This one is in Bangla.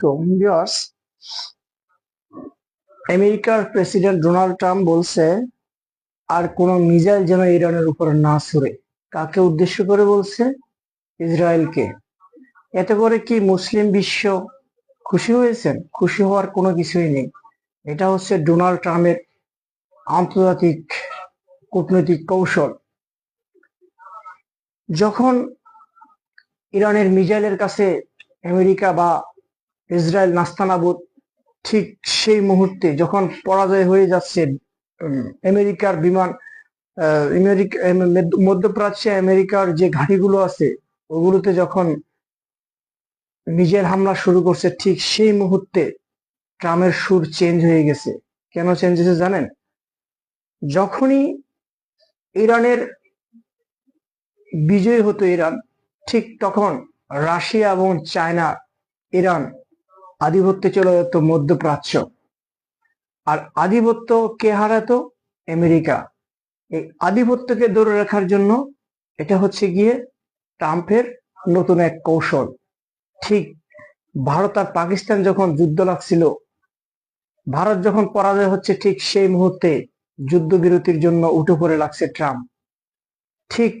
আলাইকুম আমেরিকার প্রেসিডেন্ট ডোনাল্ড ট্রাম্প বলছে, আর কোন মিজাইল যেন ইরানের উপর না ছুড়ে। কাকে উদ্দেশ্য করে বলছে? ইসরায়েলকে। এতে করে কি মুসলিম বিশ্ব খুশি হয়েছেন? খুশি হওয়ার কোনো কিছুই নেই। এটা হচ্ছে ডোনাল্ড ট্রাম্পের আন্তর্জাতিক কূটনৈতিক কৌশল। যখন ইরানের মিজাইলের কাছে আমেরিকা বা ইসরায়েল নাস্তানাবুদ ঠিক সেই মুহূর্তে যখন পরাজয় হয়ে যাচ্ছে আমেরিকার বিমান মধ্যপ্রাচ্যে আমেরিকার যে ঘাঁটিগুলো আছে, ওগুলোতে যখন নিজের হামলা শুরু করছে, ঠিক সেই মুহূর্তে ট্রাম্পের সুর চেঞ্জ হয়ে গেছে। কেন চেঞ্জ হয়েছে জানেন? যখনই ইরানের বিজয় হতো ইরান, ঠিক তখন রাশিয়া এবং চায়না, ইরান আধিপত্যে চলে যেত মধ্যপ্রাচ্য। আর আধিপত্য কে হারাতো? আমেরিকা। এই আধিপত্যকে ধরে রাখার জন্য এটা হচ্ছে গিয়ে ট্রাম্পের নতুন এক কৌশল। ঠিক ভারত আর পাকিস্তান যখন যুদ্ধ লাগছিল, ভারত যখন পরাজয় হচ্ছে ঠিক সেই মুহূর্তে যুদ্ধবিরতির জন্য উঠে পড়ে লাগছে ট্রাম্প। ঠিক